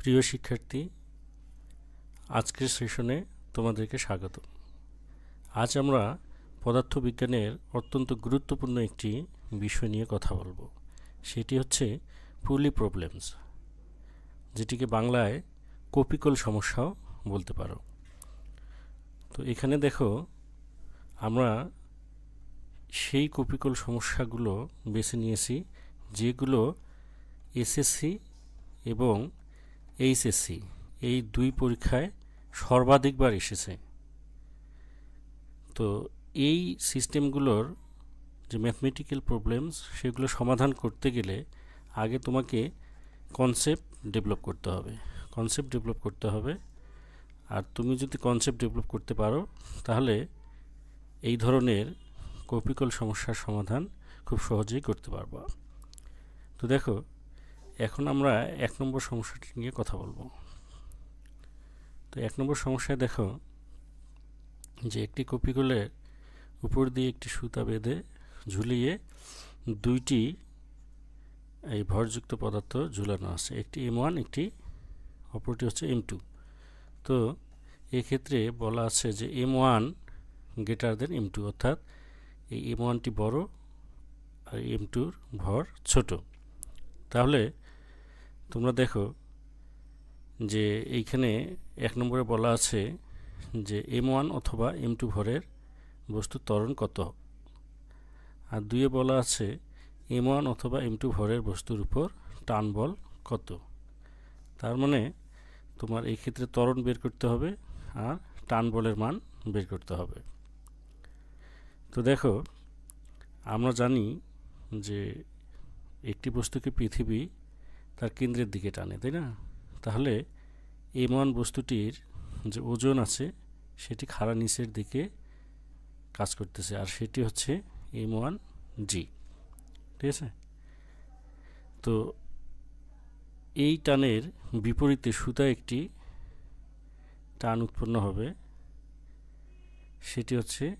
প্রিয় শিক্ষার্থী, আজকের সেশনে তোমাদেরকে স্বাগত। আজ আমরা পদার্থবিজ্ঞানের অত্যন্ত গুরুত্বপূর্ণ একটি বিষয় নিয়ে কথা বলব। সেটি হচ্ছে পুলি প্রবলেমস, যেটিকে বাংলায় কপিকল সমস্যাও বলতে পারো। তো এখানে দেখো, আমরা সেই কপিকল সমস্যাগুলো বেছে নিয়েছি, যেগুলো এসএসসি এবং এইচএসসি এই দুই পরীক্ষায় সর্বাধিকবার এসেছে। তো এই সিস্টেমগুলোর যে ম্যাথমেটিক্যাল প্রবলেমস, সেগুলো সমাধান করতে গেলে আগে তোমাকে কনসেপ্ট ডেভেলপ করতে হবে। কনসেপ্ট ডেভেলপ করতে হবে। আর তুমি যদি কনসেপ্ট ডেভেলপ করতে পারো, তাহলে এই ধরনের কপিকল সমস্যার সমাধান খুব সহজেই করতে পারবা। তো দেখো এখন আমরা এক নম্বর সমস্যাটি নিয়ে কথা বলব। তো এক নম্বর সমস্যায় দেখো যে একটি কপিকলের উপর দিয়ে একটি সুতা বেঁধে ঝুলিয়ে দুইটি এই ভরযুক্ত পদার্থ ঝুলানো আছে। একটি এম ওয়ান একটি অপরটি হচ্ছে এম টু তো এক্ষেত্রে বলা আছে যে M one greater than M two অর্থাৎ এই এম ওয়ানটি বড় আর এম টুর ভর ছোট। তাহলে তোমরা দেখো যে এইখানে এক নম্বরে বলা আছে যে এম ওয়ান অথবা এম টু ভরের বস্তুর ত্বরণ কত? আর দুইয়ে বলা আছে এম ওয়ান অথবা এম টু ভরের বস্তুর উপর টান বল কত? তার মানে তোমার এই ক্ষেত্রে ত্বরণ বের করতে হবে আর টান বলের মান বের করতে হবে। তো দেখো, আমরা জানি যে একটি বস্তুকে পৃথিবী তার কেন্দ্রের দিকে টানে, তাই না? তাহলে এম ওয়ান বস্তুটির যে ওজন আছে, সেটি খাড়া নিচের দিকে কাজ করতেছে। আর সেটি হচ্ছে এম ওয়ান জি ঠিক আছে? তো এই টানের বিপরীতে সুতা একটি টান উৎপন্ন হবে। সেটি হচ্ছে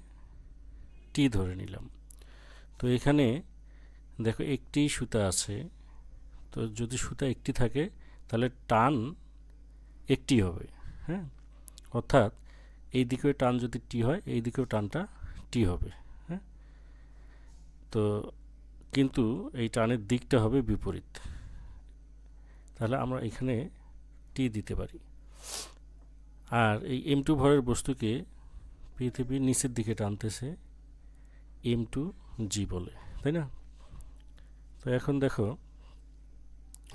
টি ধরে নিলাম। তো এখানে দেখো একটি সুতা আছে তো যদি সুতা একটি থাকে, তাহলে টান একটি হবে হ্যাঁ? অর্থাৎ এই দিকেও টান যদি টি হয়, এই দিকেও টানটা টি হবে হ্যাঁ? তো কিন্তু এই টানের দিকটা হবে বিপরীত। তাহলে আমরা এখানে টি দিতে পারি। আর এই এম টু ভরের বস্তুকে পৃথিবীর নিচের দিকে টানতেছে এম টু জি বলে, তাই না? তো এখন দেখো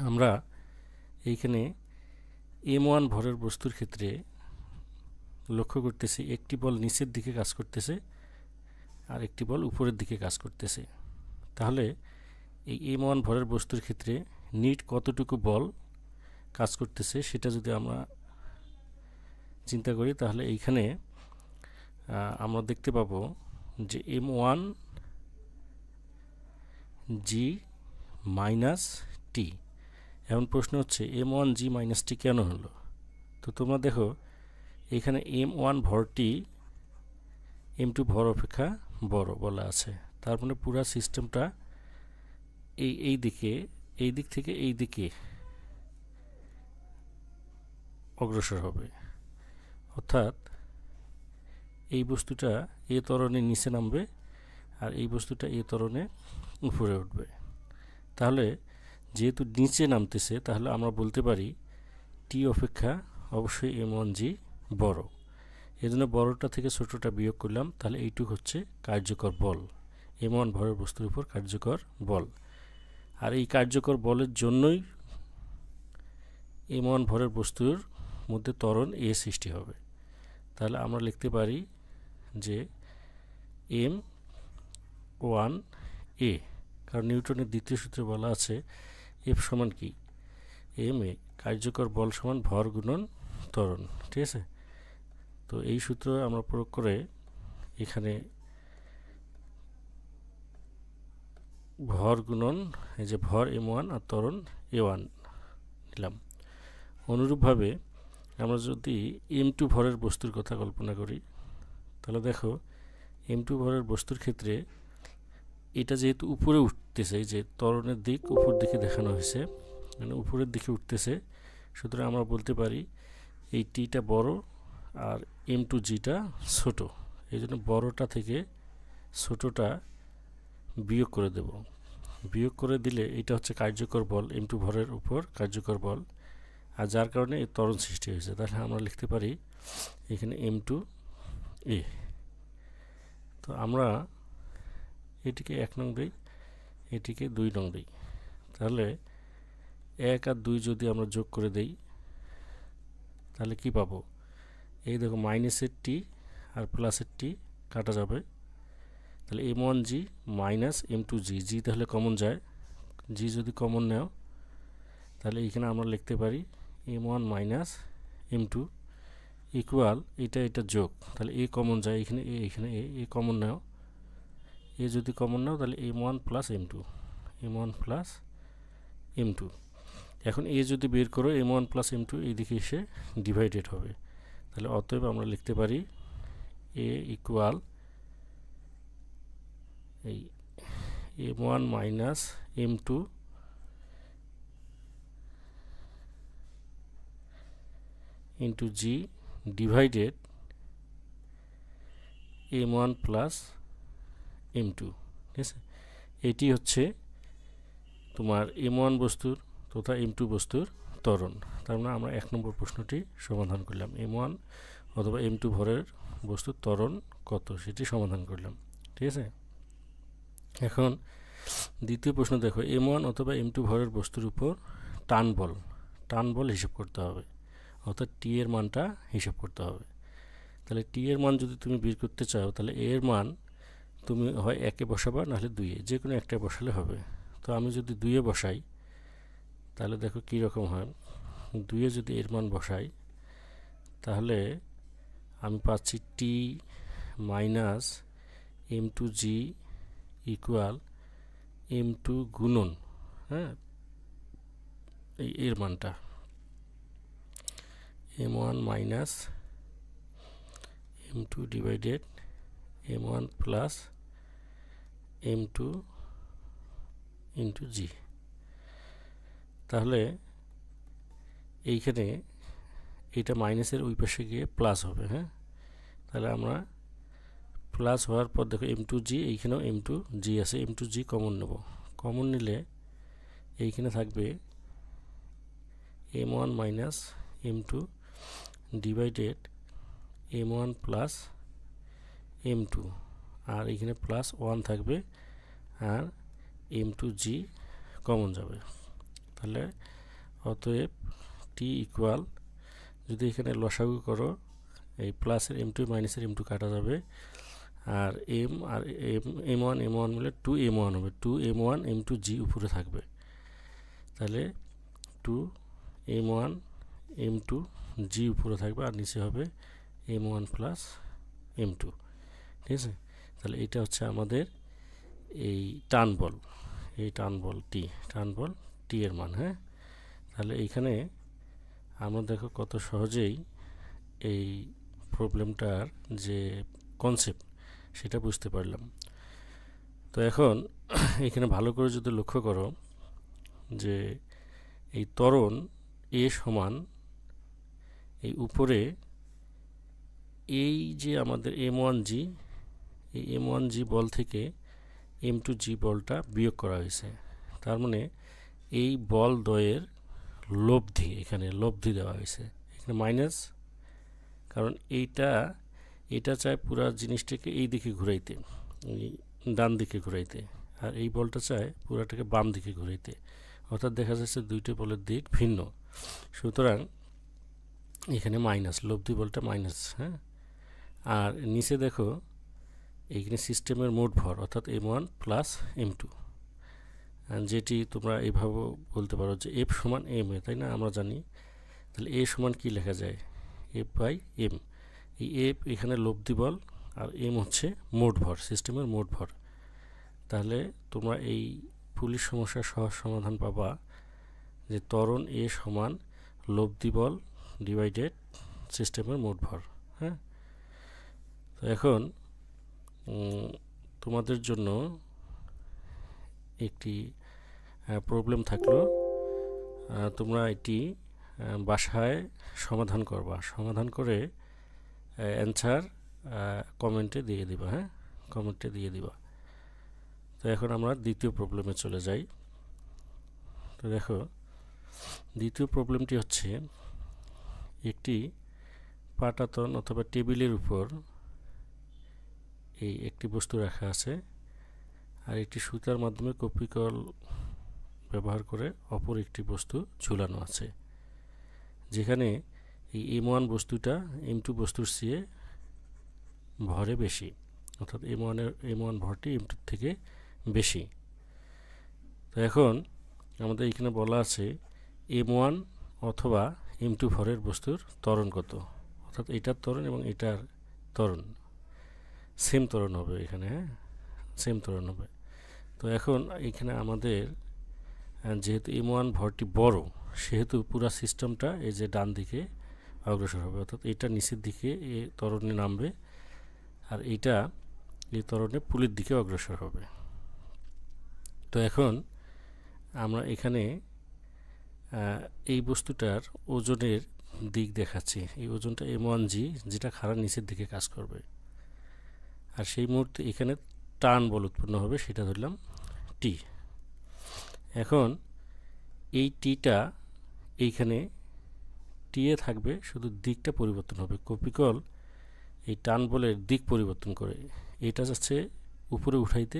আমরা এইখানে এম ওয়ান ভরের বস্তুর ক্ষেত্রে লক্ষ্য করতেছি, একটি বল নিচের দিকে কাজ করতেছে আর একটি বল উপরের দিকে কাজ করতেছে। তাহলে এই এম ওয়ান ভরের বস্তুর ক্ষেত্রে নিট কতটুকু বল কাজ করতেছে সেটা যদি আমরা চিন্তা করি, তাহলে এইখানে আমরা দেখতে পাবো যে M one G minus T এখন প্রশ্ন হচ্ছে M one G minus T কেন হলো? তো তোমরা দেখো, এখানে এম ওয়ান ভরটি এম টু ভর অপেক্ষা বড় বলা আছে। তার মানে পুরো সিস্টেমটা এই এই দিকে, এই দিক থেকে এই দিকে অগ্রসর হবে। অর্থাৎ এই বস্তুটা এ তরণে নিচে নামবে আর এই বস্তুটা এ তরণে উপরে উঠবে। তাহলে যেহেতু নিচে নামতেছে, তাহলে আমরা বলতে পারি টি অপেক্ষা অবশ্যই এম ওয়ান জি বড়। এই জন্য বড়টা থেকে ছোটোটা বিয়োগ করলাম, তাহলে এইটুক হচ্ছে কার্যকর বল। এম ওয়ান ভরের বস্তুর উপর কার্যকর বল। আর এই কার্যকর বলের জন্যই এম ওয়ান ভরের বস্তুর মধ্যে ত্বরণ এ সৃষ্টি হবে। তাহলে আমরা লিখতে পারি যে এম ওয়ান এ কারণ নিউটনের দ্বিতীয় সূত্রে বলা আছে এফ সমান কি? এম এ কার্যকর বল সমান ভর গুণন ত্বরণ, ঠিক আছে? তো এই সূত্র আমরা প্রয়োগ করে এখানে ভর গুণন, এই যে ভর এম ওয়ান আর ত্বরণ এ ওয়ান নিলাম। অনুরূপভাবে আমরা যদি এম টু ভরের বস্তুর কথা কল্পনা করি, তাহলে দেখো এম টু ভরের বস্তুর ক্ষেত্রে এটা যেহেতু উপরে উঠতেছে যে তরণের দিক উপর দিকে দেখানো হয়েছে মানে উপরের দিকে উঠতেছে, সুতরাং আমরা বলতে পারি এই টিটা বড় আর এম টু জিটা ছোট। এই জন্য বড়টা থেকে ছোটটা বিয়োগ করে দেব। বিয়োগ করে দিলে এটা হচ্ছে কার্যকর বল, এম টু ভরের উপর কার্যকর বল, আর যার কারণে এই তরণ সৃষ্টি হয়েছে। তাহলে আমরা লিখতে পারি এখানে এম টু এ। তো আমরা এটিকে এক নং দিই, এটিকে দুই নং দিই। তাহলে এক আর দুই যদি আমরা যোগ করে দেই, তাহলে কি পাবো? এই দেখো মাইনাসের টি আর প্লাসের টি কাটা যাবে। তাহলে M one G minus M two G G তাহলে কমন যায়। জি যদি কমন নেও, তাহলে এইখানে আমরা লিখতে পারি M one minus M two equal এটা এটা যোগ। তাহলে এ কমন যায়, এখানে এ এখানে এ এ কমন নাও। এ যদি কমন নাও, তাহলে M one plus M two M one plus M two এখন এ যদি বের করো M one plus M two এইদিকে এসে ডিভাইডেড হবে। তাহলে অতএব আমরা লিখতে পারি এ ইকুয়াল এই M one minus M two into G divided M one plus M two ঠিক আছে? এটি হচ্ছে তোমার এম ওয়ান বস্তুর তথা এম টু বস্তুর ত্বরণ। তার মানে আমরা এক নম্বর প্রশ্নটি সমাধান করলাম। এম ওয়ান অথবা এম টু ভরের বস্তুর ত্বরণ কত? সেটি সমাধান করলাম। ঠিক আছে? এখন দ্বিতীয় প্রশ্ন দেখো এম ওয়ান অথবা এম টু ভরের বস্তুর উপর টান বল। টান বল হিসেব করতে হবে। অর্থাৎ টি এর মানটা হিসাব করতে হবে। তাহলে টি এর মান যদি তুমি বের করতে চাও, তাহলে এর মান তুমি হয় একে বসাবা, নাহলে দুইয়ে। যে কোনো একটা বসালে হবে। তো আমি যদি দুইয়ে বসাই, তাহলে দেখো কী রকম হয়। দুইয়ে যদি এর মান বসাই, তাহলে আমি পাচ্ছি T minus M two G equal M two গুণন হ্যাঁ? এই এর মানটা। M one minus M two divided M one plus M two into G তাহলে এইখানে এটা মাইনাসের ওই পাশে গিয়ে প্লাস হবে হ্যাঁ? তাহলে আমরা প্লাস হওয়ার পর দেখো এম টু জি এইখানেও এম টু জি আছে। এম টু জি কমন নেব। কমন নিলে এইখানে থাকবে M one minus M two divided M one plus M two আর এখানে প্লাস ওয়ান থাকবে আর এম টু জি কমন যাবে। তাহলে অতএব টি ইকুয়াল যদি এখানে লসাগু করো, এই প্লাসের এম টু মাইনাসের এম টু কাটা যাবে। আর এম আর M M one M one মিলে টু এম ওয়ান হবে। Two M one M two G উপরে থাকবে। তাহলে two M one M two G উপরে থাকবে আর নিচে হবে M one plus M two ঠিক আছে? তাহলে এটা হচ্ছে আমাদের এই টান বল, এই টান বল টি, টান বল টি এর মান হ্যাঁ? তাহলে এইখানে আমরা দেখো কত সহজেই এই প্রবলেমটার যে কনসেপ্ট সেটা বুঝতে পারলাম। তো এখন এখানে ভালো করে যদি লক্ষ্য করো যে এই ত্বরণ এ সমান এই উপরে এই যে আমাদের এম ওয়ান জি এই এম ওয়ান জি বল থেকে এম টু জি বলটা বিয়োগ করা হয়েছে। তার মানে এই বল দ্বয়ের লব্ধি এখানে লব্ধি দেওয়া হয়েছে। এখানে মাইনাস কারণ এইটা, এটা চায় পুরা জিনিসটাকে এই দিকে ঘুরাইতে ডান দিকে ঘুরাইতে, আর এই বলটা চায় পুরাটাকে বাম দিকে ঘুরাইতে। অর্থাৎ দেখা যাচ্ছে দুইটি বলের দিক ভিন্ন। সুতরাং এখানে মাইনাস লব্ধি বলটা মাইনাস হ্যাঁ? আর নিচে দেখো এইখানে সিস্টেমের মোট ভর, অর্থাৎ M one plus M two যেটি তোমরা এইভাবে বলতে পারো যে এফ সমান এম এ তাই না? আমরা জানি। তাহলে এ সমান কি লেখা যায়? এফ বাই এম এই এফ এখানে লব্ধি বল আর এম হচ্ছে মোট ভর, সিস্টেমের মোট ভর। তাহলে তোমরা এই পুলিশ সমস্যার সহজ সমাধান পাবা যে ত্বরণ এ সমান লব্ধি বল ডিভাইডেড সিস্টেমের মোট ভর হ্যাঁ? তো এখন তোমাদের জন্য একটি প্রবলেম থাকল। তোমরা এটি বাসায় সমাধান করবা। সমাধান করে অ্যান্সার কমেন্টে দিয়ে দিবা হ্যাঁ? কমেন্টে দিয়ে দিবা। তো এখন আমরা দ্বিতীয় প্রবলেমে চলে যাই। তো দেখো, দ্বিতীয় প্রবলেমটি হচ্ছে, একটি পাটাতন অথবা টেবিলের উপর এই একটি বস্তু রাখা আছে আর একটি সুতার মাধ্যমে কপিকল ব্যবহার করে অপর একটি বস্তু ঝুলানো আছে। যেখানে এই এম ওয়ান বস্তুটা এম টু বস্তুর চেয়ে ভরে বেশি, অর্থাৎ এম ওয়ানের এম ওয়ান ভরটি এম টুর থেকে বেশি। তো এখন আমাদের এখানে বলা আছে এম ওয়ান অথবা এম টু ভরের বস্তুর ত্বরণ কত, অর্থাৎ এটার ত্বরণ এবং এটার ত্বরণ। সেম ত্বরণ হবে এখানে হ্যাঁ? সেম ত্বরণ হবে। তো এখন এখানে আমাদের যেহেতু এম ওয়ান ভরটি বড়, সেহেতু পুরা সিস্টেমটা এই যে ডান দিকে অগ্রসর হবে, অর্থাৎ এটা নিচের দিকে এ ত্বরণে নামবে আর এইটা এই ত্বরণে পুলির দিকে অগ্রসর হবে। তো এখন আমরা এখানে এই বস্তুটার ওজনের দিক দেখাচ্ছি। এই ওজনটা এম ওয়ান জি যেটা খাড়া নিচের দিকে কাজ করবে। আর সেই মুহূর্তে এখানে টান বল উৎপন্ন হবে, সেটা ধরলাম টি এখন এই টিটা এইখানে টিয়ে থাকবে, শুধু দিকটা পরিবর্তন হবে। কপিকল এই টান বলের দিক পরিবর্তন করে, এটা যাচ্ছে উপরে উঠাইতে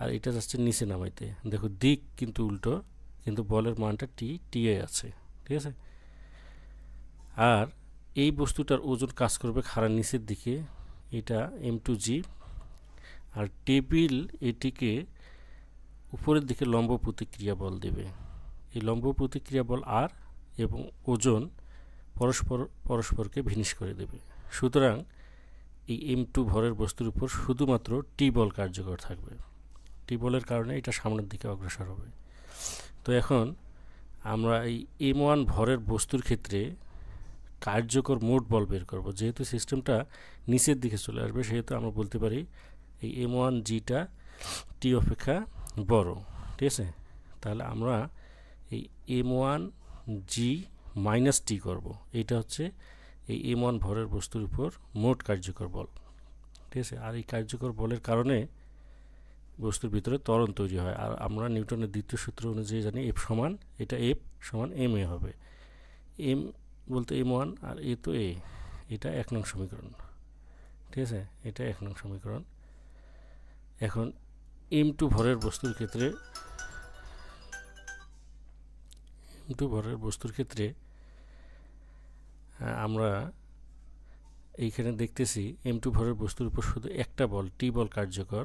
আর এটা যাচ্ছে নিচে নামাইতে। দেখো দিক কিন্তু উল্টো, কিন্তু বলের মানটা টি টিয়ে আছে, ঠিক আছে? আর এই বস্তুটার ওজন কাজ করবে খাড়া নিচের দিকে এটা এম টু জি আর টেবিল এটিকে উপরের দিকে লম্ব প্রতিক্রিয়া বল দেবে। এই লম্ব প্রতিক্রিয়া বল আর এবং ওজন পরস্পর, পরস্পরকে ভিনিশ করে দেবে। সুতরাং এই এম টু ভরের বস্তুর উপর শুধুমাত্র টি বল কার্যকর থাকবে। টি বলের কারণে এটা সামনের দিকে অগ্রসর হবে। তো এখন আমরা এই এম ওয়ান ভরের বস্তুর ক্ষেত্রে কার্যকর মোট বল বের করব। যেহেতু সিস্টেমটা নিচের দিকে চলে আসবে, সেহেতু আমরা বলতে পারি এই এম ওয়ান জিটা টি অপেক্ষা বড়, ঠিক আছে? তাহলে আমরা এই M one G minus T করব। এইটা হচ্ছে এই এম ওয়ান ভরের বস্তুর উপর মোট কার্যকর বল, ঠিক আছে? আর এই কার্যকর বলের কারণে বস্তুর ভিতরে ত্বরণ তৈরি হয়। আর আমরা নিউটনের দ্বিতীয় সূত্র অনুযায়ী জানি এফ সমান, এটা এফ সমান এম এ হবে। এম বলতে এম ওয়ান আর এ তো এ এটা এক নং সমীকরণ। ঠিক আছে? এটা এক নং সমীকরণ। এখন এম টু ভরের বস্তুর ক্ষেত্রে এম টু ভরের বস্তুর ক্ষেত্রে আমরা এইখানে দেখতেছি এম টু ভরের বস্তুর উপর শুধু একটা বল টি বল কার্যকর।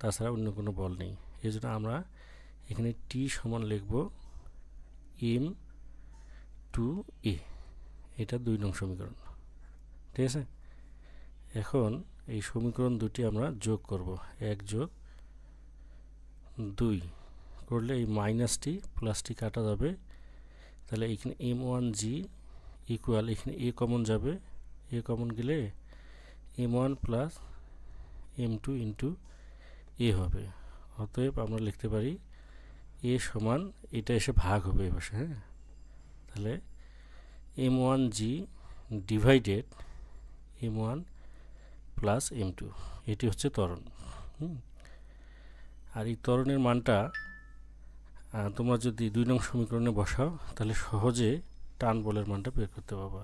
তাছাড়া অন্য কোনো বল নেই। এই জন্য আমরা এখানে টি সমান লিখব এম টু এ এটা দুই নং সমীকরণ। ঠিক আছে? এখন এই সমীকরণ দুটি আমরা যোগ করব। এক যোগ দুই। করলে এই মাইনাসটি, প্লাসটি কাটা যাবে। তাহলে এখানে এম ওয়ান জি ইকুয়াল এখানে এ কমন যাবে। এ কমন গেলে M one plus M two into A হবে। অতএব আমরা লিখতে পারি এ সমান এটা এসে ভাগ হবে এ পাশে হ্যাঁ? তাহলে M one G divided M one plus M two এটি হচ্ছে ত্বরণ আর এই ত্বরণের মানটা তোমরা যদি দুই নং সমীকরণে বসাও, তাহলে সহজে টান বলের মানটা বের করতে পারবা।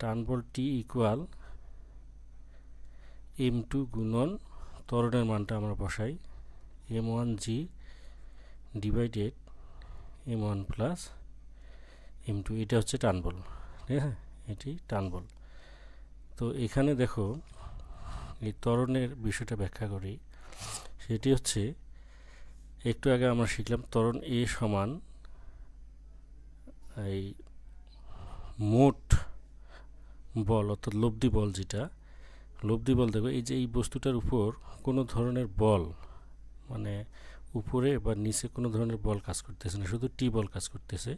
টান বল টি ইকুয়াল এম টু গুণন ত্বরণের মানটা আমরা বসাই M one G divided M one plus M two এটা হচ্ছে টান বল ঠিক আছে এটি টান বল। তো এখানে দেখো, এই ত্বরণের বিষয়টা ব্যাখ্যা করি। সেটি হচ্ছে, একটু আগে আমরা শিখলাম ত্বরণ এ সমান, এই মোট বল অর্থাৎ লব্ধি বল যেটা, লব্ধি বল দেখো, এই যে এই বস্তুটার উপর কোনো ধরনের বল মানে উপরে বা নিচে কোনো ধরনের বল কাজ করতেছে না, শুধু টি বল কাজ করতেছে,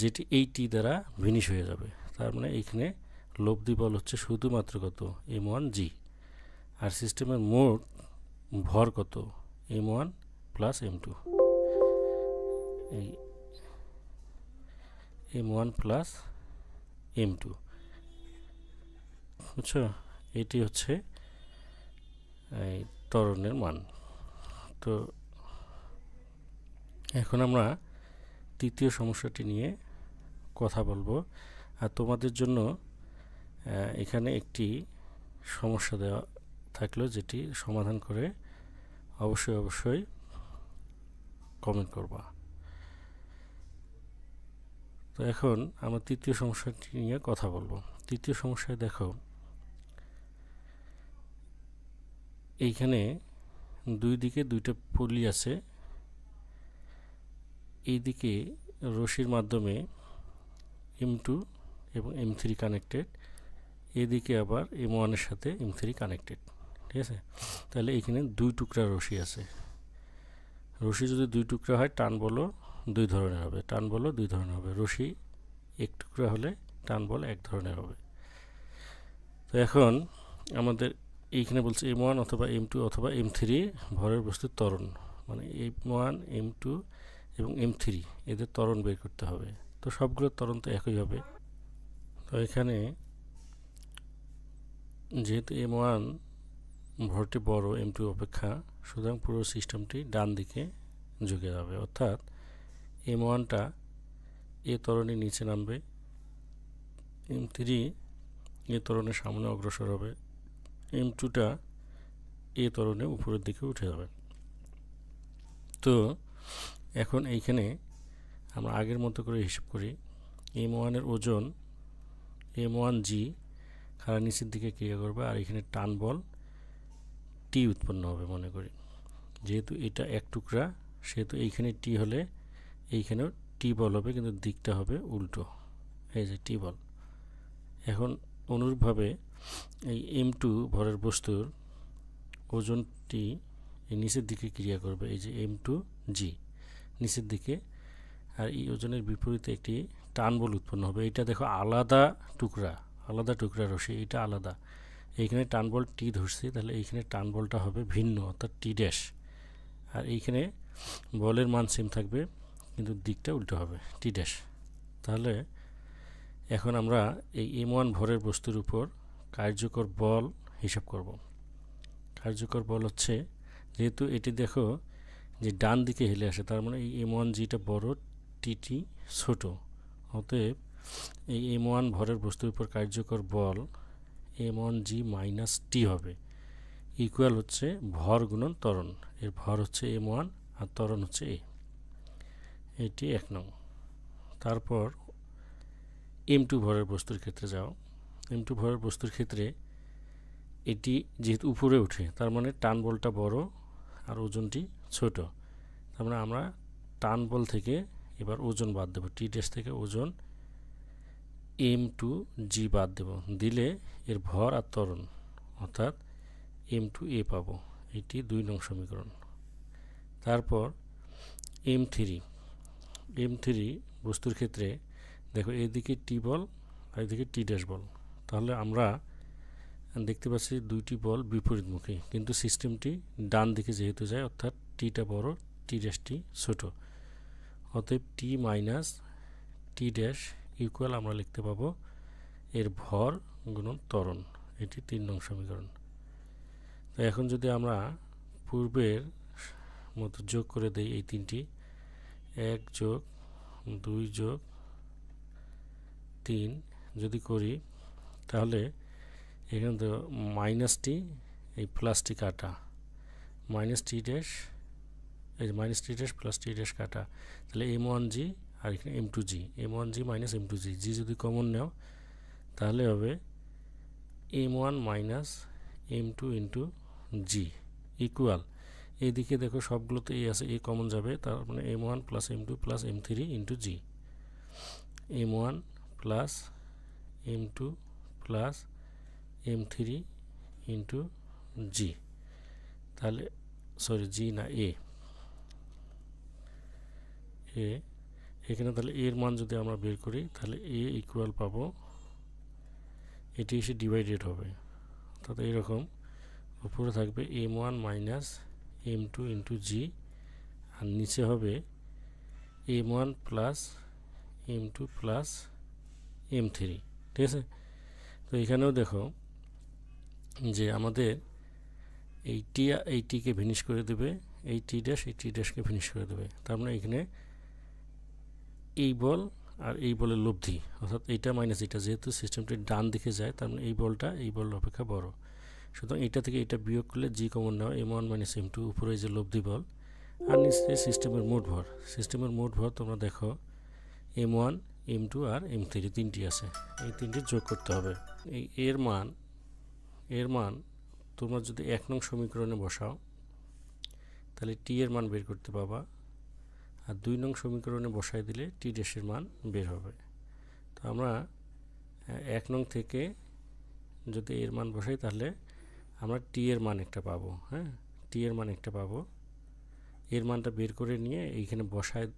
যেটি এই টি দ্বারা ভিনিশ হয়ে যাবে। তার মানে এইখানে লব্ধি বল হচ্ছে শুধুমাত্র কত? এম ওয়ান জি আর সিস্টেমের মোট ভর কত? M one plus M two এই M one plus M two বুঝছ? এটি হচ্ছে, এই ত্বরণের মান। তো এখন আমরা তৃতীয় সমস্যাটি নিয়ে কথা বলব। আর তোমাদের জন্য এখানে একটি সমস্যা দেওয়া থাকল যেটি সমাধান করে অবশ্যই অবশ্যই কমেন্ট করবা। তো এখন আমরা তৃতীয় সমস্যাটি নিয়ে কথা বলব। তৃতীয় সমস্যায় দেখো, এইখানে দুই দিকে দুইটা পুলি আছে। এইদিকে রশির মাধ্যমে এম টু এবং এম থ্রি কানেক্টেড এদিকে আবার এম ওয়ানের সাথে এম থ্রি কানেক্টেড ঠিক আছে? তাহলে এখানে দুই টুকরা রশি আছে। রশি যদি দুই টুকরা হয়, টান বলও দুই ধরনের হবে, টান বলও দুই ধরনের হবে। রশি এক টুকরা হলে টান বল এক ধরনের হবে। তো এখন আমাদের এইখানে বলছে এম ওয়ান অথবা এম টু অথবা এম থ্রি ভরের বস্তুর ত্বরণ মানে এম ওয়ান এম টু এবং এম থ্রি এদের ত্বরণ বের করতে হবে। তো সবগুলোর ত্বরণ তো একই হবে। তো এখানে যেহেতু এম ওয়ান ভরটি বড় এম টু অপেক্ষা, সুতরাং পুরো সিস্টেমটি ডান দিকে ঝুঁকে যাবে। অর্থাৎ এম ওয়ানটা এ ত্বরণের নিচে নামবে এম থ্রি এ ত্বরণের সামনে অগ্রসর হবে এম টুটা এ তরণে উপরের দিকে উঠে যাবে। তো এখন এইখানে আমরা আগের মতো করে হিসেব করি এম ওয়ানের ওজন এম ওয়ান জি খাড়া নিচের দিকে ক্রিয়া করবে আর এখানে টান বল টি উৎপন্ন হবে মনে করি। যেহেতু এটা এক টুকরা, সেহেতু এইখানে টি হলে এইখানেও টি বল হবে, কিন্তু দিকটা হবে উল্টো। এই যে টি বল। এখন অনুরূপভাবে এই এম টু ভরের বস্তুর ওজনটি এই নিচের দিকে ক্রিয়া করবে। এই যে এম টু জি নিচের দিকে। আর এই ওজনের বিপরীতে একটি টান বল উৎপন্ন হবে। এটা দেখো আলাদা টুকরা। আলাদা টুকরা রশি, এটা আলাদা। এইখানে টান বল টি ধরছি, তাহলে এইখানে টান বলটা হবে ভিন্ন, অর্থাৎ টি ড্যাশ। আর এইখানে বলের মান সেম থাকবে, কিন্তু দিকটা উল্টো হবে, টি ড্যাশ। তাহলে এখন আমরা এই এম ওয়ান ভরের বস্তুর উপর কার্যকর বল হিসাব করব। কার্যকর বল হচ্ছে, যেহেতু এটি দেখো যে ডান দিকে হেলে আসে, তার মানে এই এম ওয়ান জিটা বড় টিটি ছোট, অতএব এই এম ওয়ান ভরের বস্তুর উপর কার্যকর বল M one G minus T হবে। ইকুয়াল হচ্ছে ভর গুণন ত্বরণ। এর ভর হচ্ছে এম ওয়ান আর ত্বরণ হচ্ছে এ এটি এক নং। তারপর এম টু ভরের বস্তুর ক্ষেত্রে যাও। এম টু ভরের বস্তুর ক্ষেত্রে এটি যেহেতু উপরে ওঠে, তার মানে টান বলটা বড় আর ওজনটি ছোট। তার মানে আমরা টান বল থেকে এবার ওজন বাদ দেবো। টি ড্যাশ থেকে ওজন এম টু জি বাদ দেব। দিলে এর ভর আর ত্বরণ, অর্থাৎ এম টু এ পাবো। এটি দুই নং সমীকরণ। তারপর এম থ্রি এম থ্রি বস্তুর ক্ষেত্রে দেখো, এদিকে টি বল আর এদিকে টি ড্যাশ বল। তাহলে আমরা দেখতে পাচ্ছি দুইটি বল বিপরীতমুখী, কিন্তু সিস্টেমটি ডান দিকে যেহেতু যায়, অর্থাৎ টিটা বড় টি ড্যাশটি ছোট। অতএব T minus T dash equal আমরা লিখতে পাবো এর ভর গুণন ত্বরণ। এটি তিন নং সমীকরণ। তো এখন যদি আমরা পূর্বের মতো যোগ করে দেই এই তিনটি, এক যোগ দুই যোগ তিন যদি করি, তাহলে এখানে তো মাইনাসটি এই প্লাসটি কাটা। মাইনাস টি ড্যাশ এই minus T dash plus T dash কাটা। তাহলে এম ওয়ান জি আর এখানে M two G M one G minus M two G G যদি কমন নেও, তাহলে হবে M one minus M two into G equal এইদিকে দেখো সবগুলোতে এ আছে এ কমন যাবে, তার মানে M one plus M two plus M three into G M one plus M two plus M three into G তাহলে সরি জি না এ এ এখানে তাহলে এর মান যদি আমরা বের করি, তাহলে এ ইকুয়াল পাবো, এটি এসে ডিভাইডেড হবে। অর্থাৎ এইরকম উপরে থাকবে M one minus M two into G আর নিচে হবে M one plus M two plus M three ঠিক আছে? তো এখানেও দেখো যে আমাদের এই টি এই টিকে ফিনিশ করে দেবে, এই টি ড্যাশ এই টি ড্যাশকে ফিনিশ করে দেবে। তার মানে এখানে এই বল আর এই বলের লব্ধি, অর্থাৎ এইটা মাইনাস এটা যেহেতু সিস্টেমটি ডান দিকে যায়, তার মানে এই বলটা এই বল অপেক্ষা বড়। সুতরাং এটা থেকে এটা বিয়োগ করলে জি কমন নেওয়া M one minus M two উপরে যে লব্ধি বল, আর নিচে সিস্টেমের মোট ভর। সিস্টেমের মোট ভর তোমরা দেখো এম ওয়ান এম টু আর এম থ্রি তিনটি আছে। এই তিনটি যোগ করতে হবে। এই এর মান এর মান তোমরা যদি এক নং সমীকরণে বসাও, তাহলে টি এর মান বের করতে পাবা। আর দুই নং সমীকরণে বসাই দিলে টি ড্যাশের মান বের হবে। তো আমরা এক নং থেকে যদি এর মান বসাই তাহলে আমরা টি এর মান একটা পাবো হ্যাঁ? টি এর মান একটা পাবো। এর মানটা বের করে নিয়ে এইখানে বসায়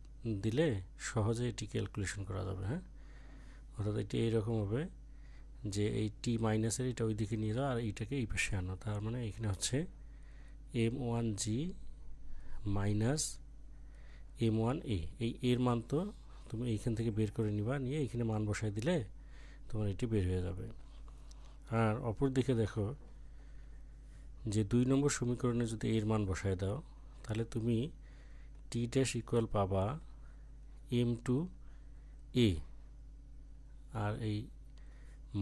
দিলে সহজে এটি ক্যালকুলেশন করা যাবে হ্যাঁ? অর্থাৎ এটি এইরকম হবে যে এই টি মাইনাসের এটা ওই দিকে নিয়ে যাও আর এইটাকে এই পাশে আনো। তার মানে এখানে হচ্ছে M one G minus M one A এই এর মান তো তুমি এইখান থেকে বের করে নিবা, নিয়ে এইখানে মান বসাই দিলে তোমার এটি বের হয়ে যাবে। আর অপর দিকে দেখো, যে দুই নম্বর সমীকরণে যদি এর মান বসায় দাও, তাহলে তুমি টি ড্যাশ ইকুয়াল পাবা এম টু এ আর এই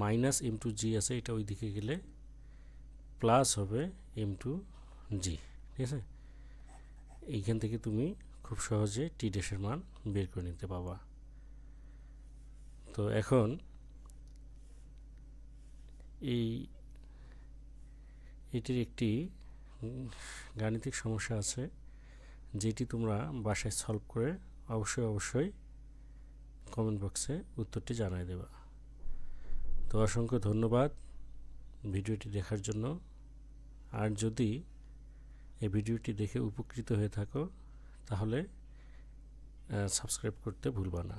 মাইনাস এম টু জি আছে, এটা ওই দিকে গেলে প্লাস হবে এম টু জি ঠিক আছে? এইখান থেকে তুমি খুব সহজে টি ড্যাশের মান বের করে নিতে পাবা তো এখন এই, এটির একটি গাণিতিক সমস্যা আছে, যেটি তোমরা বাসায় সলভ করে অবশ্যই অবশ্যই কমেন্ট বক্সে উত্তরটি জানাই দেবা। তো অসংখ্য ধন্যবাদ ভিডিওটি দেখার জন্য। আর যদি এই ভিডিওটি দেখে উপকৃত হয়ে থাকো তাহলে সাবস্ক্রাইব করতে ভুলবা না।